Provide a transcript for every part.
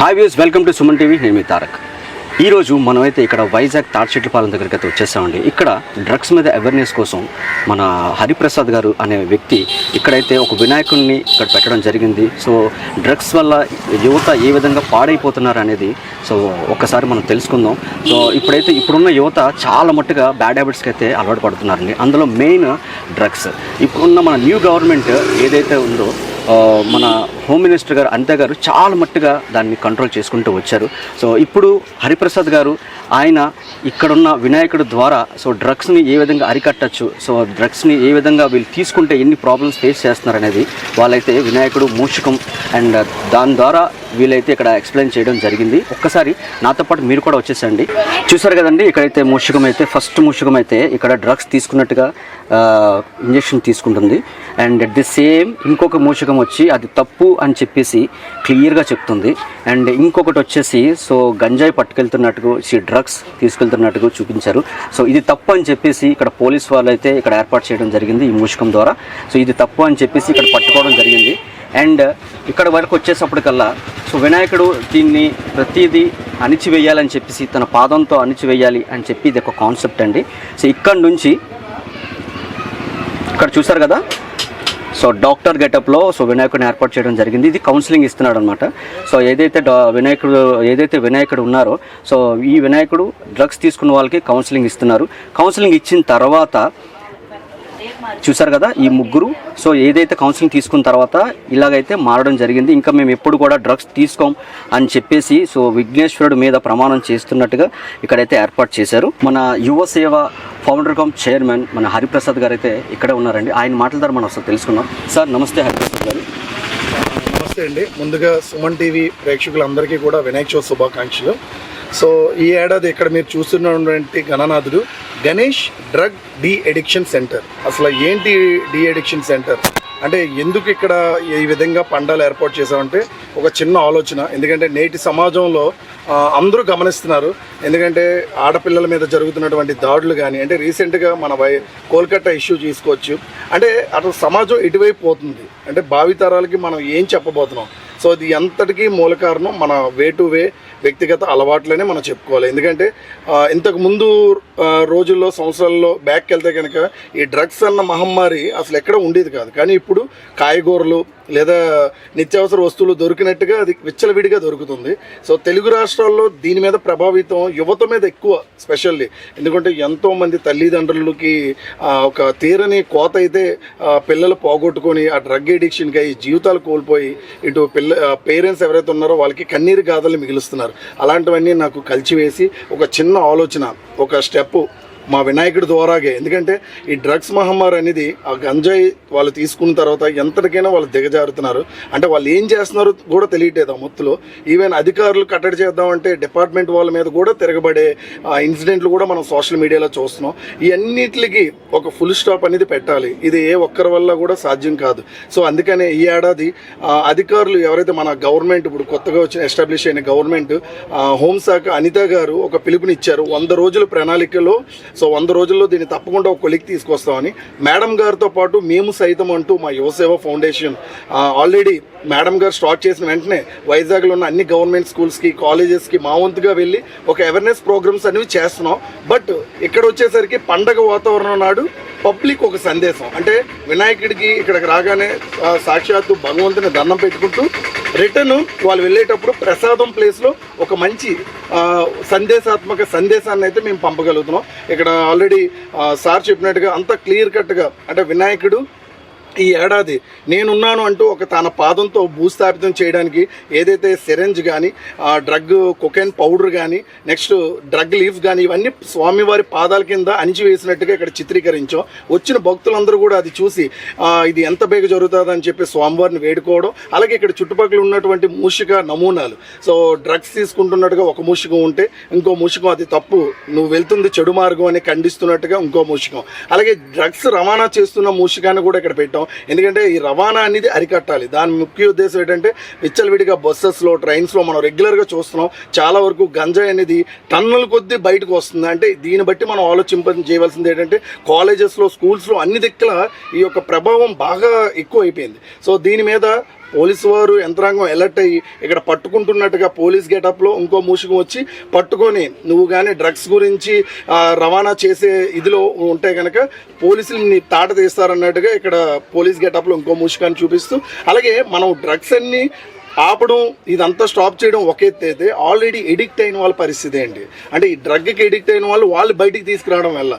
Hi views welcome to Suman TV నేను మీ తారక్. ఈరోజు మనమైతే ఇక్కడ వైజాగ్ తాడిచెట్లపాలెం దగ్గరికి అయితే వచ్చేసామండి. ఇక్కడ డ్రగ్స్ మీద అవేర్నెస్ కోసం మన హరిప్రసాద్ గారు అనే వ్యక్తి ఇక్కడైతే ఒక వినాయకుడిని ఇక్కడ పెట్టడం జరిగింది. సో డ్రగ్స్ వల్ల యువత ఏ విధంగా పాడైపోతున్నారు అనేది సో ఒక్కసారి మనం తెలుసుకుందాం. సో ఇప్పుడైతే ఇప్పుడున్న యువత చాలా మట్టుగా బ్యాడ్ హ్యాబిట్స్కి అయితే అలవాటు పడుతున్నారండి. అందులో మెయిన్ డ్రగ్స్ ఇప్పుడున్న మన న్యూ గవర్నమెంట్ ఏదైతే ఉందో మన హోమ్ మినిస్టర్ గారు అంతే గారు చాలా మట్టుగా దాన్ని కంట్రోల్ చేసుకుంటూ వచ్చారు. సో ఇప్పుడు హరిప్రసాద్ గారు ఆయన ఇక్కడున్న వినాయకుడు ద్వారా సో డ్రగ్స్ని ఏ విధంగా అరికట్టచ్చు సో డ్రగ్స్ని ఏ విధంగా వీళ్ళు తీసుకుంటే ఎన్ని ప్రాబ్లమ్స్ ఫేస్ చేస్తున్నారు అనేది వాళ్ళైతే వినాయకుడు మూషికం అండ్ దాని ద్వారా వీళ్ళైతే ఇక్కడ ఎక్స్ప్లెయిన్ చేయడం జరిగింది. ఒక్కసారి నాతో పాటు మీరు కూడా వచ్చేసండి. చూసారు కదండి ఇక్కడైతే మూషికం అయితే ఫస్ట్ మూషికం అయితే ఇక్కడ డ్రగ్స్ తీసుకున్నట్టుగా ఇంజెక్షన్ తీసుకుంటుంది. అండ్ అట్ ది సేమ్ ఇంకొక మూషకం వచ్చి అది తప్పు అని చెప్పేసి క్లియర్గా చెప్తుంది. అండ్ ఇంకొకటి వచ్చేసి సో గంజాయి పట్టుకెళ్తున్నట్టుగా డ్రగ్స్ తీసుకెళ్తున్నట్టుగా చూపించారు. సో ఇది తప్పు అని చెప్పేసి ఇక్కడ పోలీస్ వాళ్ళు అయితే ఇక్కడ ఏర్పాటు చేయడం జరిగింది ఈ మూషకం ద్వారా. సో ఇది తప్పు అని చెప్పేసి ఇక్కడ పట్టుకోవడం జరిగింది. అండ్ ఇక్కడ వరకు వచ్చేసప్పటికల్లా సో వినాయకుడు దీన్ని ప్రతిదీ అణిచివేయాలని చెప్పేసి తన పాదంతో అణిచివేయాలి అని చెప్పి ఇది ఒక కాన్సెప్ట్ అండి. సో ఇక్కడ నుంచి ఇక్కడ చూసారు కదా సో డాక్టర్ గెటప్లో సో వినాయకుడిని ఏర్పాటు చేయడం జరిగింది. ఇది కౌన్సిలింగ్ ఇస్తున్నాడు అనమాట సో ఏదైతే వినాయకుడు ఏదైతే వినాయకుడు ఉన్నారో సో ఈ వినాయకుడు డ్రగ్స్ తీసుకున్న వాళ్ళకి కౌన్సిలింగ్ ఇస్తున్నారు. కౌన్సిలింగ్ ఇచ్చిన తర్వాత చూసారు కదా ఈ ముగ్గురు? సో ఏదైతే కౌన్సిలింగ్ తీసుకున్న తర్వాత ఇలాగైతే మారడం జరిగింది. ఇంకా మేము ఎప్పుడు కూడా డ్రగ్స్ తీసుకోం అని చెప్పేసి సో విఘ్నేశ్వరుడు మీద ప్రమాణం చేస్తున్నట్టుగా ఇక్కడైతే ఏర్పాటు చేశారు. మన యువ సేవ ఫౌండర్ కమ్ చైర్మన్ మన హరిప్రసాద్ గారు అయితే ఇక్కడే ఉన్నారండి. ఆయన మాటల ద్వారా మనం అసలు తెలుసుకున్నాం సార్ నమస్తే హరిప్రసాద్ గారు. నమస్తే అండి. ముందుగా సుమన్ టీవీ ప్రేక్షకులందరికీ కూడా వినాయక చవితి శుభాకాంక్షలు. సో ఈ ఏడాది ఇక్కడ మీరు చూస్తున్నటువంటి గణనాథుడు Ganesh drug de addiction centre. అసలు ఏంటి డి ఎడిక్షన్ సెంటర్? అంటే ఎందుకు ఇక్కడ ఈ విధంగా పండాలు ఏర్పాటు చేసామంటే ఒక చిన్న ఆలోచన. ఎందుకంటే నేటి సమాజంలో అందరూ గమనిస్తున్నారు. ఎందుకంటే ఆడపిల్లల మీద జరుగుతున్నటువంటి దాడులు కానీ అంటే రీసెంట్గా మన వై కోల్కతా ఇష్యూ తీసుకోవచ్చు. అంటే అటు సమాజం ఇటువైపు పోతుంది. అంటే భావితరాలకి మనం ఏం చెప్పబోతున్నాం? సో ఇది ఎంతటికీ మూల కారణం మన వే టు వే వ్యక్తిగత అలవాట్లనే మనం చెప్పుకోవాలి. ఎందుకంటే ఇంతకు ముందు రోజుల్లో సంవత్సరాల్లో బ్యాక్ వెళ్తే కనుక ఈ డ్రగ్స్ అన్న మహమ్మారి అసలు ఎక్కడ ఉండేది కాదు. కానీ ఇప్పుడు కాయగూరలు లేదా నిత్యావసర వస్తువులు దొరికినట్టుగా అది విచ్చలవిడిగా దొరుకుతుంది. సో తెలుగు రాష్ట్రాల్లో దీని మీద ప్రభావితం యువత మీద ఎక్కువ స్పెషల్లీ. ఎందుకంటే ఎంతో మంది తల్లిదండ్రులకి ఒక తీరని కోత అయితే పిల్లలు పోగొట్టుకొని ఆ డ్రగ్ ఎడిక్షన్కి అయ్యి జీవితాలు కోల్పోయి ఇటు పిల్ల పేరెంట్స్ ఎవరైతే ఉన్నారో వాళ్ళకి కన్నీరు గాథలు మిగులుస్తున్నారు. అలాంటివన్నీ నాకు కలిచివేసి ఒక చిన్న ఆలోచన ఒక స్టెప్ మా వినాయకుడి ద్వారాగే. ఎందుకంటే ఈ డ్రగ్స్ మహమ్మారి అనేది ఆ గంజాయి వాళ్ళు తీసుకున్న తర్వాత ఎంతటికైనా వాళ్ళు దిగజారుతున్నారు. అంటే వాళ్ళు ఏం చేస్తున్నారో కూడా తెలియట్లేదు ఆ మొత్తులో. ఈవెన్ అధికారులు కట్టడి చేద్దామంటే డిపార్ట్మెంట్ వాళ్ళ మీద కూడా తిరగబడే ఆ ఇన్సిడెంట్లు కూడా మనం సోషల్ మీడియాలో చూస్తున్నాం. ఇవన్నిటికి ఒక ఫుల్ స్టాప్ అనేది పెట్టాలి. ఇది ఏ ఒక్కరి వల్ల కూడా సాధ్యం కాదు. సో అందుకనే ఈ ఏడాది అధికారులు ఎవరైతే మన గవర్నమెంట్ ఇప్పుడు కొత్తగా వచ్చిన ఎస్టాబ్లిష్ అయిన గవర్నమెంట్ హోంశాఖ అనిత గారు ఒక పిలుపునిచ్చారు. వంద రోజుల ప్రణాళికలో సో వంద రోజుల్లో దీన్ని తప్పకుండా ఒక కొలిక్ తీసుకొస్తామని మేడం గారితో పాటు మేము సైతం అంటూ మా యువసేవ ఫౌండేషన్ ఆల్రెడీ మేడం గారు స్టార్ట్ చేసిన వెంటనే వైజాగ్లో ఉన్న అన్ని గవర్నమెంట్ స్కూల్స్కి కాలేజెస్కి మా వంతుగా వెళ్ళి ఒక అవేర్నెస్ ప్రోగ్రామ్స్ అనేవి చేస్తున్నాం. బట్ ఇక్కడ వచ్చేసరికి పండగ వాతావరణం నాడు పబ్లిక్ ఒక సందేశం. అంటే వినాయకుడికి ఇక్కడికి రాగానే సాక్షాత్తు భగవంతుని దండం పెట్టుకుంటూ రిటర్న్ వాళ్ళు వెళ్ళేటప్పుడు ప్రసాదం ప్లేస్లో ఒక మంచి సందేశాత్మక సందేశాన్ని అయితే మేము పంపగలుగుతున్నాం. ఇక్కడ ఆల్రెడీ సార్ చెప్పినట్టుగా అంత క్లియర్ కట్గా అంటే వినాయకుడు ఈ ఏడాది నేనున్నాను అంటూ ఒక తన పాదంతో భూస్థాపితం చేయడానికి ఏదైతే సిరెంజ్ కానీ డ్రగ్ కొకైన్ పౌడర్ కానీ నెక్స్ట్ డ్రగ్ లీఫ్ కానీ ఇవన్నీ స్వామివారి పాదాల కింద అణిచివేసినట్టుగా ఇక్కడ చిత్రీకరించాం. వచ్చిన భక్తులందరూ కూడా అది చూసి ఇది ఎంత బేగ జరుగుతుంది అని చెప్పి స్వామివారిని వేడుకోవడం అలాగే ఇక్కడ చుట్టుపక్కల ఉన్నటువంటి మూషిక నమూనాలు. సో డ్రగ్స్ తీసుకుంటున్నట్టుగా ఒక మూషికం ఉంటే ఇంకో మూషికం అది తప్పు. నువ్వు వెళ్తుంది చెడు మార్గం అని ఖండిస్తున్నట్టుగా ఇంకో మూషికం. అలాగే డ్రగ్స్ రవాణా చేస్తున్న మూషికాన్ని కూడా ఇక్కడ పెట్టాం. ఎందుకంటే ఈ రవాణా అనేది అరికట్టాలి. దాని ముఖ్య ఉద్దేశం ఏంటంటే విచ్చలవిడిగా బస్సెస్లో ట్రైన్స్లో మనం రెగ్యులర్గా చూస్తున్నాం. చాలా వరకు గంజాయి అనేది టన్నుల కొద్దీ బయటకు వస్తుంది. అంటే దీన్ని బట్టి మనం ఆలోచింప చేయవలసింది ఏంటంటే కాలేజెస్లో స్కూల్స్లో అన్ని దిక్కుల ఈ యొక్క ప్రభావం బాగా ఎక్కువ అయిపోయింది సో దీని మీద పోలీసు వారు యంత్రాంగం అలర్ట్ అయ్యి ఇక్కడ పట్టుకుంటున్నట్టుగా పోలీస్ గెటప్లో ఇంకో మూసుకు వచ్చి పట్టుకొని నువ్వు కానీ డ్రగ్స్ గురించి రవాణా చేసే ఇదిలో ఉంటే కనుక పోలీసులని తాట తీస్తారన్నట్టుగా ఇక్కడ పోలీస్ గెటప్లో ఇంకో మూసుకాన్ని చూపిస్తూ అలాగే మనం డ్రగ్స్ అన్ని ఆపడం ఇదంతా స్టాప్ చేయడం ఒక ఎత్తు అయితే ఆల్రెడీ ఎడిక్ట్ అయిన వాళ్ళ పరిస్థితి ఏంటి? అంటే ఈ డ్రగ్కి ఎడిక్ట్ అయిన వాళ్ళు వాళ్ళు బయటికి తీసుకురావడం వల్ల.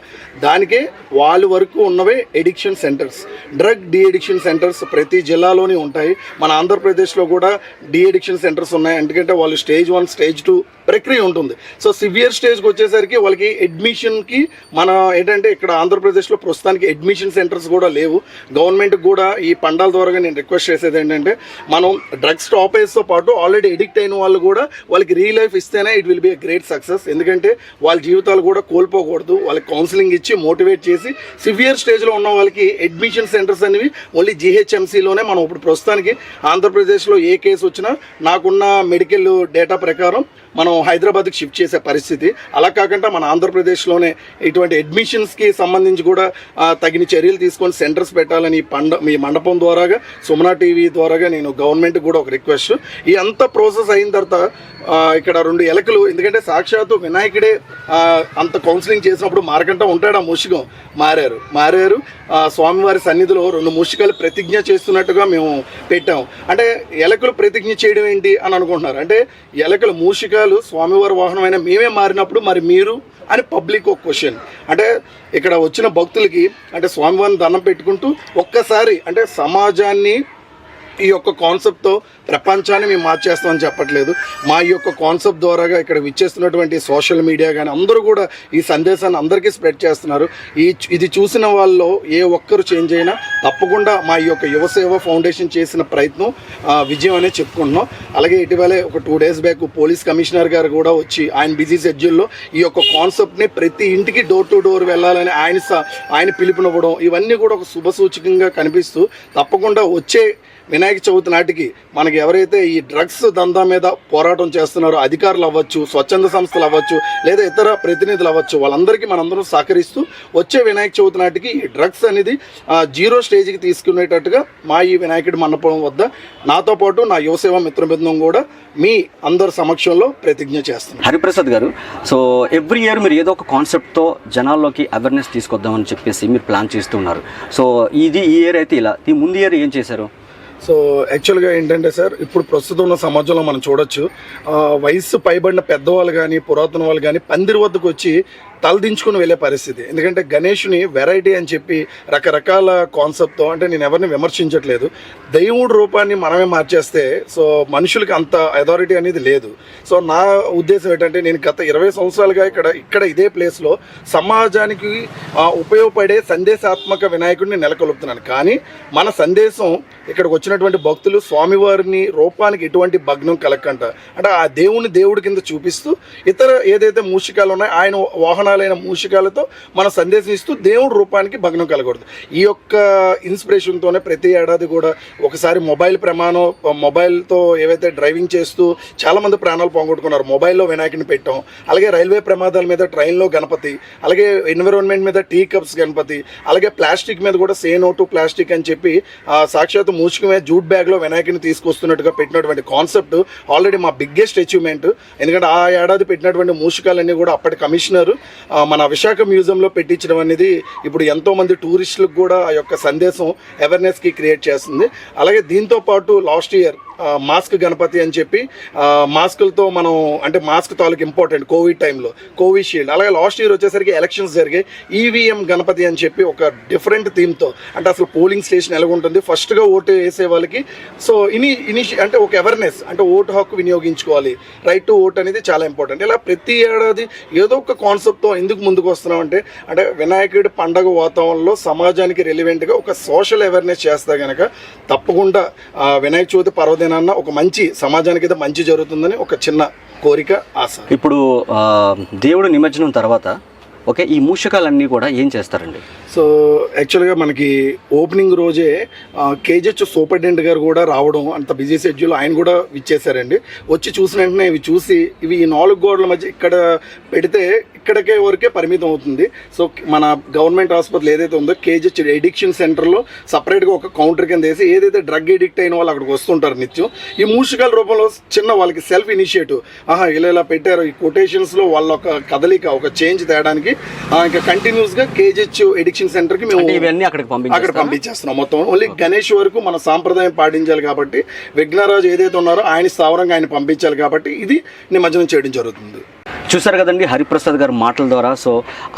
దానికే వాళ్ళ వరకు ఉన్నవే addiction centres drug de addiction centres ప్రతి జిల్లాలోనే ఉంటాయి. మన ఆంధ్రప్రదేశ్లో కూడా డి ఎడిక్షన్ సెంటర్స్ ఉన్నాయి. ఎందుకంటే వాళ్ళు స్టేజ్ వన్ స్టేజ్ టూ ప్రక్రియ ఉంటుంది. సో సివియర్ స్టేజ్కి వచ్చేసరికి వాళ్ళకి అడ్మిషన్కి మన ఏంటంటే ఇక్కడ ఆంధ్రప్రదేశ్లో ప్రస్తుతానికి అడ్మిషన్ సెంటర్స్ కూడా లేవు. గవర్నమెంట్ కూడా ఈ పండాల ద్వారా నేను రిక్వెస్ట్ చేసేది ఏంటంటే మనం డ్రగ్స్ టాపేస్తో పాటు ఆల్రెడీ ఎడిక్ట్ అయిన వాళ్ళు కూడా వాళ్ళకి రీ లైఫ్ ఇస్తేనే it will be a great success. ఎందుకంటే వాళ్ళ జీవితాలు కూడా కోల్పోకూడదు. వాళ్ళకి కౌన్సిలింగ్ ఇచ్చి మోటివేట్ చేసి సివియర్ స్టేజ్లో ఉన్న వాళ్ళకి అడ్మిషన్ సెంటర్స్ అనేవి ఓన్లీ జీహెచ్ఎంసీలోనే మనం ఇప్పుడు ప్రస్తుతానికి ఆంధ్రప్రదేశ్లో ఏ కేసు వచ్చినా నాకున్న మెడికల్ డేటా ప్రకారం మనం హైదరాబాద్కి షిఫ్ట్ చేసే పరిస్థితి. అలా కాకుండా మన ఆంధ్రప్రదేశ్లోనే ఇటువంటి అడ్మిషన్స్కి సంబంధించి కూడా తగిన చర్యలు తీసుకొని సెంటర్స్ పెట్టాలని పండ మీ మండపం ద్వారాగా సుమనా టీవీ ద్వారాగా నేను గవర్నమెంట్ కూడా ఒక రిక్వెస్ట్ ఈ అంత ప్రాసెస్ అయిన తర్వాత ఇక్కడ రెండు ఎలకలు ఎందుకంటే సాక్షాత్తు వినాయకుడే అంత కౌన్సిలింగ్ చేసినప్పుడు మారకంట ఉంటాడు ఆ ముషికం మారారు. మారారు స్వామివారి సన్నిధిలో రెండు మూషికాలు ప్రతిజ్ఞ చేస్తున్నట్టుగా మేము పెట్టాము అంటే ఎలకలు ప్రతిజ్ఞ చేయడం ఏంటి అని అనుకుంటున్నారు. అంటే ఎలకలు మూషిక మూషికాలు స్వామివారి వాహనమైన మేమే మారినప్పుడు మరి మీరు అని పబ్లిక్ ఒక క్వశ్చన్. అంటే ఇక్కడ వచ్చిన భక్తులకి అంటే స్వామివారిని దండం పెట్టుకుంటూ ఒక్కసారి అంటే సమాజాన్ని ఈ యొక్క కాన్సెప్ట్తో ప్రపంచాన్ని మేము మార్చేస్తామని చెప్పట్లేదు. మా యొక్క కాన్సెప్ట్ ద్వారాగా ఇక్కడ విచ్చేస్తున్నటువంటి సోషల్ మీడియా కానీ అందరూ కూడా ఈ సందేశాన్ని అందరికీ స్ప్రెడ్ చేస్తున్నారు. ఈ ఇది చూసిన వాళ్ళు ఏ ఒక్కరు చేంజ్ అయినా తప్పకుండా మా యొక్క యొక్క యువసేవ ఫౌండేషన్ చేసిన ప్రయత్నం విజయం అనే చెప్పుకుంటున్నాం. అలాగే ఇటీవలే ఒక two days back police commissioner గారు కూడా వచ్చి ఆయన బిజీ షెడ్యూల్లో ఈ యొక్క కాన్సెప్ట్ని ప్రతి ఇంటికి డోర్ టు డోర్ వెళ్ళాలని ఆయన స- ఆయన పిలుపునివ్వడం ఇవన్నీ కూడా ఒక శుభ సూచకంగా కనిపిస్తూ తప్పకుండా వచ్చే వినాయక చవితి నాటికి మనకి ఎవరైతే ఈ డ్రగ్స్ దందా మీద పోరాటం చేస్తున్నారో అధికారులు అవ్వచ్చు స్వచ్ఛంద సంస్థలు అవ్వచ్చు లేదా ఇతర ప్రతినిధులు అవ్వచ్చు వాళ్ళందరికీ మనందరం సహకరిస్తూ వచ్చే వినాయక చవితి నాటికి ఈ డ్రగ్స్ అనేది జీరో స్టేజ్కి తీసుకునేటట్టుగా మా ఈ వినాయకుడి మండపం వద్ద నాతో పాటు నా యువసేవ మిత్ర బృందం కూడా మీ అందరి సమక్షంలో ప్రతిజ్ఞ చేస్తుంది హరిప్రసాద్ గారు సో ఎవ్రీ ఇయర్ మీరు ఏదో ఒక కాన్సెప్ట్తో జనాల్లోకి అవేర్నెస్ తీసుకొద్దామని చెప్పేసి మీరు ప్లాన్ చేస్తున్నారు సో ఇది ఈ ఇయర్ అయితే ఇలా ఈ ముందు ఇయర్ ఏం చేశారు? సో యాక్చువల్గా ఏంటంటే సార్ ఇప్పుడు ప్రస్తుతం ఉన్న సమాజంలో మనం చూడొచ్చు వయస్సు పైబడిన పెద్దవాళ్ళు కానీ పురాతన వాళ్ళు కానీ పందిరి వద్దకు వచ్చి తలదించుకుని వెళ్ళే పరిస్థితి. ఎందుకంటే గణేష్ని వెరైటీ అని చెప్పి రకరకాల కాన్సెప్ట్తో అంటే నేను ఎవరిని విమర్శించట్లేదు. దేవుడి రూపాన్ని మనమే మార్చేస్తే సో మనుషులకి అంత అథారిటీ అనేది లేదు. సో నా ఉద్దేశం ఏంటంటే నేను గత ఇరవై సంవత్సరాలుగా ఇక్కడ ఇక్కడ ఇదే ప్లేస్లో సమాజానికి ఉపయోగపడే సందేశాత్మక వినాయకుడిని నెలకొల్పుతున్నాను. కానీ మన సందేశం ఇక్కడికి వచ్చినటువంటి భక్తులు స్వామివారిని రూపానికి ఎటువంటి భగ్నం కలగంట అంటే ఆ దేవుని దేవుడి కింద చూపిస్తూ ఇతర ఏదైతే మూషికాలు ఉన్నాయో ఆయన సమానాలైన మూషికాలతో మన సందేశం ఇస్తూ దేవుడి రూపానికి భగ్నం కలగకూడదు. ఈ యొక్క ఇన్స్పిరేషన్తోనే ప్రతి ఏడాది కూడా ఒకసారి మొబైల్ ప్రమాణం మొబైల్తో ఏవైతే డ్రైవింగ్ చేస్తూ చాలామంది ప్రాణాలు పోగొట్టుకున్నారు మొబైల్లో వినాయకుని పెట్టాం అలాగే రైల్వే ప్రమాదాల మీద ట్రైన్లో గణపతి అలాగే ఎన్విరాన్మెంట్ మీద టీ కప్స్ గణపతి అలాగే ప్లాస్టిక్ మీద కూడా సే నో టు ప్లాస్టిక్ అని చెప్పి సాక్షాత్ మూసుకుమే జూట్ బ్యాగ్లో వినాయకుని తీసుకొస్తున్నట్టుగా పెట్టినటువంటి కాన్సెప్ట్ ఆల్రెడీ మా బిగ్గెస్ట్ అచీవ్మెంట్ ఎందుకంటే ఆ ఏడాది పెట్టినటువంటి మూషికాలన్నీ కూడా అప్పటి కమిషనర్ మన విశాఖ మ్యూజియంలో పెట్టించడం అనేది ఇప్పుడు ఎంతో మంది టూరిస్టులకు కూడా ఆ యొక్క సందేశం అవేర్నెస్కి క్రియేట్ చేస్తుంది. అలాగే దీంతో పాటు లాస్ట్ ఇయర్ మాస్క్ గణపతి అని చెప్పి మాస్కులతో మనం అంటే మాస్క్ తాలూకు ఇంపార్టెంట్ కోవిడ్ టైంలో కోవిషీల్డ్. అలాగే లాస్ట్ ఇయర్ వచ్చేసరికి ఎలక్షన్స్ జరిగాయి. ఈవీఎం గణపతి అని చెప్పి ఒక డిఫరెంట్ థీమ్తో అంటే అసలు పోలింగ్ స్టేషన్ ఎలా ఉంటుంది ఫస్ట్గా ఓటు వేసే వాళ్ళకి సో ఇని ఇనిషి అంటే ఒక అవేర్నెస్ అంటే ఓటు హక్కు వినియోగించుకోవాలి. రైట్ టు ఓట్ అనేది చాలా ఇంపార్టెంట్ ఇలా ప్రతి ఏడాది ఏదో ఒక కాన్సెప్ట్తో ఎందుకు ముందుకు వస్తున్నాం అంటే అంటే వినాయకుడి పండగ వాతావరణంలో సమాజానికి రెలివెంట్గా ఒక సోషల్ అవేర్నెస్ చేస్తే కనుక తప్పకుండా వినాయక చవితి ఏదైనా ఒక మంచి సమాజానికి అయితే మంచి జరుగుతుందని ఒక చిన్న కోరిక ఆశ. ఇప్పుడు దేవుడు నిమజ్జనం తర్వాత ఓకే ఈ మూషకాలన్నీ కూడా ఏం చేస్తారండి? సో యాక్చువల్గా మనకి ఓపెనింగ్ రోజే కేజెచ్ సూపరింటెండెంట్ గారు కూడా రావడం అంత బిజీ షెడ్యూల్ ఆయన కూడా ఇచ్చేసారండి వచ్చి చూసిన వెంటనే ఇవి చూసి ఇవి ఈ నాలుగు గోడల మధ్య ఇక్కడ పెడితే ఇక్కడికే వరకే పరిమితం అవుతుంది. సో మన గవర్నమెంట్ హాస్పిటల్ ఏదైతే ఉందో కేజెచ్ ఎడిక్షన్ సెంటర్లో సపరేట్గా ఒక కౌంటర్ కింద వేసి ఏదైతే డ్రగ్ ఎడిక్ట్ అయిన వాళ్ళు అక్కడికి వస్తుంటారు నిత్యం ఈ మూషకాల రూపంలో చిన్న వాళ్ళకి సెల్ఫ్ ఇనిషియేటివ్. ఆహా ఇలా ఇలా పెట్టారు. ఈ కొటేషన్స్లో వాళ్ళ ఒక కదలిక ఒక చేంజ్ తేయడానికి ఆ, ఇంకా కంటిన్యూస్గా కేజెచ్ ఎడిక్షన్ సెంటర్కి మేము అంటే ఇవన్నీ అక్కడికి అక్కడ పంపించేస్తున్నాం. మొత్తం ఓన్లీ గణేష్ వరకు మన సాంప్రదాయం పాటించాలి కాబట్టి విఘ్నరాజు ఏదైతే ఉన్నారో ఆయన స్థావరంగా ఆయన పంపించాలి కాబట్టి ఇది నిమజ్జనం చేయడం జరుగుతుంది. చూసారు కదండి హరిప్రసాద్ గారి మాటల ద్వారా. సో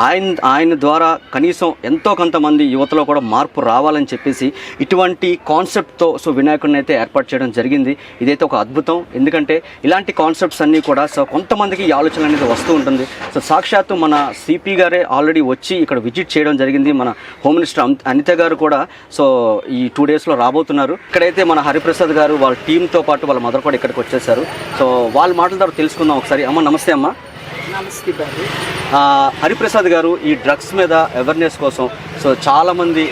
ఆయన ఆయన ద్వారా కనీసం ఎంతో కొంతమంది యువతలో కూడా మార్పు రావాలని చెప్పేసి ఇటువంటి కాన్సెప్ట్తో సో వినాయకుడిని అయితే ఏర్పాటు చేయడం జరిగింది. ఇదైతే ఒక అద్భుతం. ఎందుకంటే ఇలాంటి కాన్సెప్ట్స్ అన్నీ కూడా సో కొంతమందికి ఈ ఆలోచన అనేది వస్తూ ఉంటుంది. సో సాక్షాత్తు మన సిపి గారే ఆల్రెడీ వచ్చి ఇక్కడ విజిట్ చేయడం జరిగింది. మన హోమ్ మినిస్టర్ అనిత గారు కూడా సో ఈ టూ డేస్లో రాబోతున్నారు. ఇక్కడైతే మన హరిప్రసాద్ గారు వాళ్ళ టీంతో పాటు వాళ్ళ మదర్ కూడా ఇక్కడికి వచ్చేసారు సో వాళ్ళ మాటల ద్వారా తెలుసుకుందాం ఒకసారి. అమ్మ నమస్తే అమ్మ. నమస్తే బాబు. హరిప్రసాద్ గారు ఈ డ్రగ్స్ మీద అవేర్నెస్ కోసం సో చాలా మంది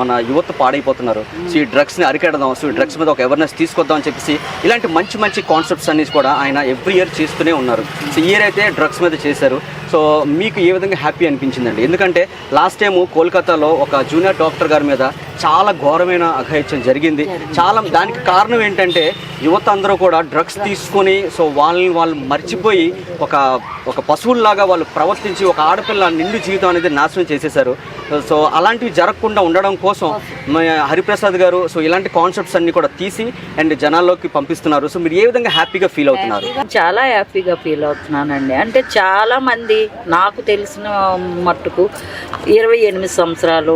మన యువత పాడైపోతున్నారు. సో ఈ డ్రగ్స్ని అరికెడదాం సో ఈ డ్రగ్స్ మీద ఒక అవేర్నెస్ తీసుకొద్దాం అని చెప్పేసి ఇలాంటి మంచి మంచి కాన్సెప్ట్స్ అన్ని కూడా ఆయన ఎవ్రీ ఇయర్ చేస్తూనే ఉన్నారు. సో ఇయర్ అయితే డ్రగ్స్ మీద చేశారు. సో మీకు ఏ విధంగా హ్యాపీ అనిపించిందండి? ఎందుకంటే లాస్ట్ టైం కోల్కతాలో ఒక జూనియర్ డాక్టర్ గారి మీద చాలా ఘోరమైన అఘాయిత్యం జరిగింది. చాలా దానికి కారణం ఏంటంటే యువత అందరూ కూడా డ్రగ్స్ తీసుకొని సో వాళ్ళని వాళ్ళు మర్చిపోయి ఒక ఒక పశువుల్లాగా వాళ్ళు ప్రవర్తించి ఒక ఆడపిల్ల నిండు జీవితం అనేది నాశనం చేసేశారు. సో అలాంటివి జరగకుండా ఉండడం కోసం హరిప్రసాద్ గారు సో ఇలాంటి కాన్సెప్ట్స్ అన్ని కూడా తీసి అండ్ జనాల్లోకి పంపిస్తున్నారు. సో మీరు ఏ విధంగా హ్యాపీగా ఫీల్ అవుతున్నారు? చాలా హ్యాపీగా ఫీల్ అవుతున్నానండి. అంటే చాలా మంది నాకు తెలిసిన మట్టుకు ఇరవై ఎనిమిది సంవత్సరాలు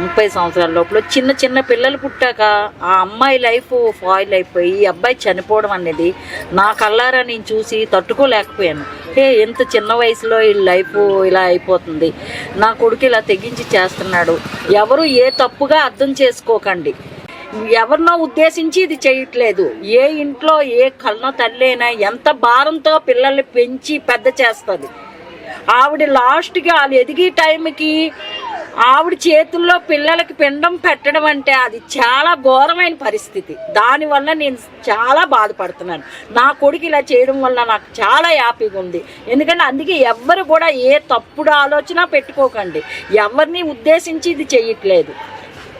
ముప్పై సంవత్సరాల లోపల చిన్న చిన్న పిల్లలు పుట్టాక ఆ అమ్మాయి లైఫ్ ఫాయిల్ అయిపోయి ఈ అబ్బాయి చనిపోవడం అనేది నా కళ్ళారా నేను చూసి తట్టుకోలేకపోయాను. హే ఎంత చిన్న వయసులో ఈ లైఫ్ ఇలా అయిపోతుంది. నా కొడుకు ఇలా తెగించి చేస్తున్నాడు. ఎవరు ఏ తప్పుగా అర్థం చేసుకోకండి. ఎవరినో ఉద్దేశించి ఇది చేయట్లేదు. ఏ ఇంట్లో ఏ కళ్ళనో తల్లి అయినా ఎంత భారంతో పిల్లల్ని పెంచి పెద్ద చేస్తుంది. ఆవిడ లాస్ట్కి వాళ్ళు ఎదిగే టైంకి ఆవిడ చేతుల్లో పిల్లలకి పిండం పెట్టడం అంటే అది చాలా ఘోరమైన పరిస్థితి. దానివల్ల నేను చాలా బాధపడుతున్నాను. నా కొడుకు ఇలా చేయడం వల్ల నాకు చాలా హ్యాపీగా ఉంది. ఎందుకంటే అందుకే ఎవ్వరు కూడా ఏ తప్పుడు ఆలోచన పెట్టుకోకండి. ఎవరిని ఉద్దేశించి ఇది చేయట్లేదు.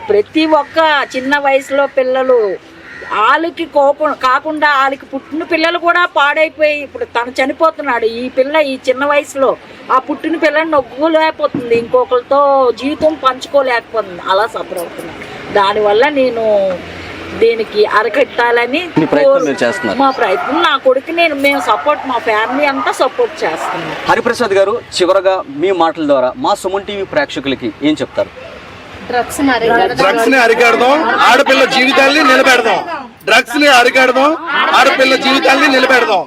ప్రతి ఒక్క చిన్న వయసులో పిల్లలు వాళ్ళకి కోప కాకుండా వాళ్ళకి పుట్టిన పిల్లలు కూడా పాడైపోయి ఇప్పుడు తను చనిపోతున్నాడు. ఈ పిల్ల ఈ చిన్న వయసులో ఆ పుట్టిన పిల్లని నొగ్గులేకపోతుంది ఇంకొకరితో జీవితం పంచుకోలేకపోతుంది. అలా సఫర్ అవుతున్నాను దానివల్ల నేను దీనికి అరకట్టాలని మీ ప్రయత్నం నా కొడుకు నేను మేము సపోర్ట్ మా ఫ్యామిలీ అంతా సపోర్ట్ చేస్తున్నాం. హరిప్రసాద్ గారు చివరగా మీ మాటల ద్వారా మా సుమన్ టీవీ ప్రేక్షకులకి ఏం చెప్తారు? డ్రగ్స్ డ్రగ్స్ని అరికాడదాం ఆడపిల్ల జీవితాల్ని నిలబెడదాం. డ్రగ్స్ని అరికాడదాం ఆడపిల్ల జీవితాల్ని నిలబెడదాం.